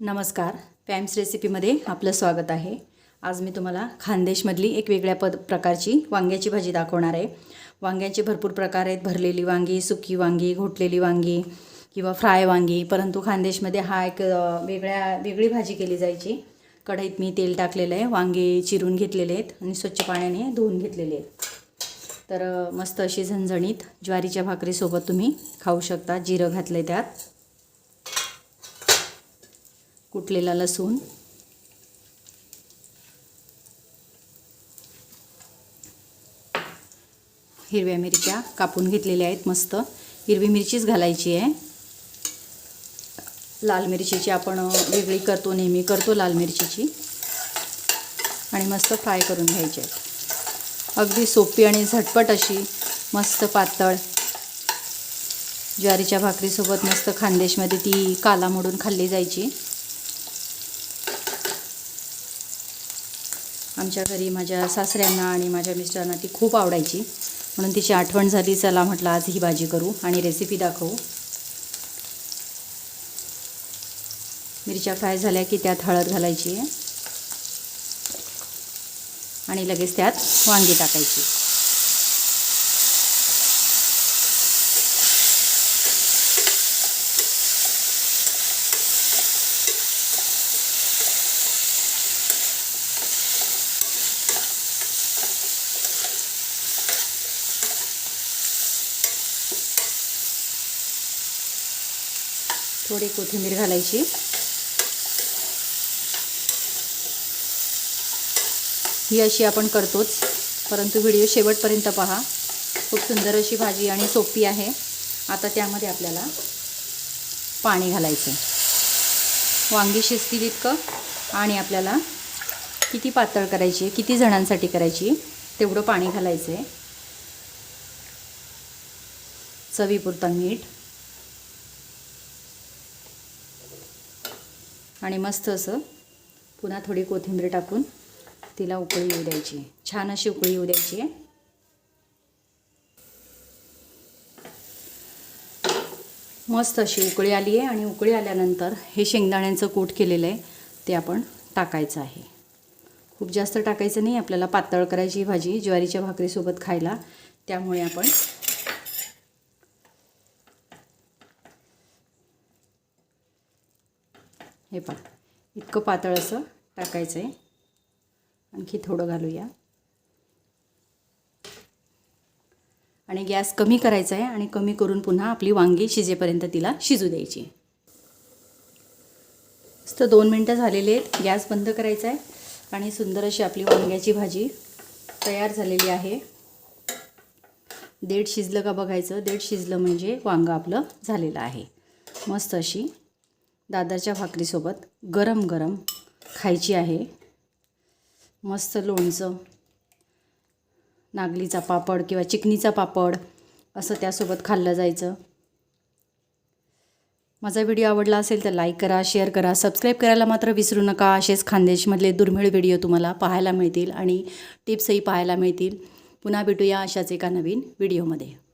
नमस्कार. पॅम्स रेसिपीमध्ये आपलं स्वागत आहे. आज मी तुम्हाला खानदेशमधली एक वेगळ्या पद प्रकारची वांग्याची भाजी दाखवणार आहे. वांग्याचे भरपूर प्रकार आहेत. भरलेली वांगी सुकी वांगी घोटलेली वांगी किंवा फ्राय वांगी. परंतु खानदेशमध्ये हा एक वेगळ्या वेगळी भाजी केली जायची. कढईत मी तेल टाकलेलं आहे. वांगे चिरून घेतलेले आहेत आणि स्वच्छ पाण्याने धुवून घेतलेले आहेत. तर मस्त अशी झणझणीत ज्वारीच्या भाकरीसोबत तुम्ही खाऊ शकता. जिरं घातलं आहे त्यात. कुटलेला लसूण. हिरव्या मिरच्या कापून घेतलेल्या आहेत मस्त. हिरवी मिरचीच घालायची आहे. लाल मिरचीची आपण वेगळी करतो नेहमी करतो लाल मिरचीची. आणि मस्त फ्राय करून घ्यायची आहेत. अगदी सोपी आणि झटपट अशी मस्त पातळ ज्वारीच्या भाकरीसोबत मस्त खानदेशमध्ये ती काला मोडून खाल्ली जायची. आमच्या घरी माझ्या सासऱ्यांना आणि माझ्या मिस्टरांना ती खूप आवडायची. म्हणून तिची आठवण झाली चला म्हटलं आज ही भाजी करू आणि रेसिपी दाखवू. मिरच्या फ्राय झाल्या की त्यात हळद घालायची आहे. आणि लगेच त्यात वांगी टाकायची. थोडी कोथिंबीर घालायची. ही अशी आपण करतोच. परंतु व्हिडिओ शेवटपर्यंत पहा. खूप सुंदर अशी भाजी आणि सोपी आहे. आता त्यामध्ये आपल्याला पाणी घालायचं वांगी शिजतील इतकं. आणि आपल्याला किती पातळ करायची आहे किती जणांसाठी करायची तेवढं पाणी घालायचं आहे चवीपुरता मीठ. आणि मस्त असं पुन्हा थोडी कोथिंबीर टाकून तिला उकळी येऊ द्यायची. छान अशी उकळी येऊ द्यायची. आहे मस्त अशी उकळी आली आहे आणि उकळी आल्यानंतर हे शेंगदाण्यांचं कूट केलेलं आहे ते आपण टाकायचं आहे. खूप जास्त टाकायचं नाही आपल्याला पातळ करायची भाजी ज्वारीच्या भाकरीसोबत खायला त्यामुळे आपण हे पहा इतकं पातळ असं टाकायचं आहे आणखी थोडं घालूया. आणि गॅस कमी करायचा आहे आणि कमी करून पुन्हा आपली वांगी शिजेपर्यंत तिला शिजू द्यायची. मस्त दोन मिनटं झालेली आहेत गॅस बंद करायचा आहे आणि सुंदर अशी आपली वांग्याची भाजी तयार झालेली आहे. देठ शिजलं का बघायचं? देठ शिजलं म्हणजे वांगं आपलं झालेलं आहे. मस्त अशी दादरच्या भाकरीसोबत गरम गरम खायची आहे. मस्त लोणचं नागलीचा पापड किंवा चिकनीचा पापड असं त्यासोबत खाल्लं जायचं. माझा व्हिडिओ आवडला असेल तर लाईक करा शेअर करा सबस्क्राईब करायला मात्र विसरू नका. असेच खानदेशमधले दुर्मिळ व्हिडिओ तुम्हाला पाहायला मिळतील आणि टिप्सही पाहायला मिळतील. पुन्हा भेटूया अशाच एका नवीन व्हिडिओमध्ये.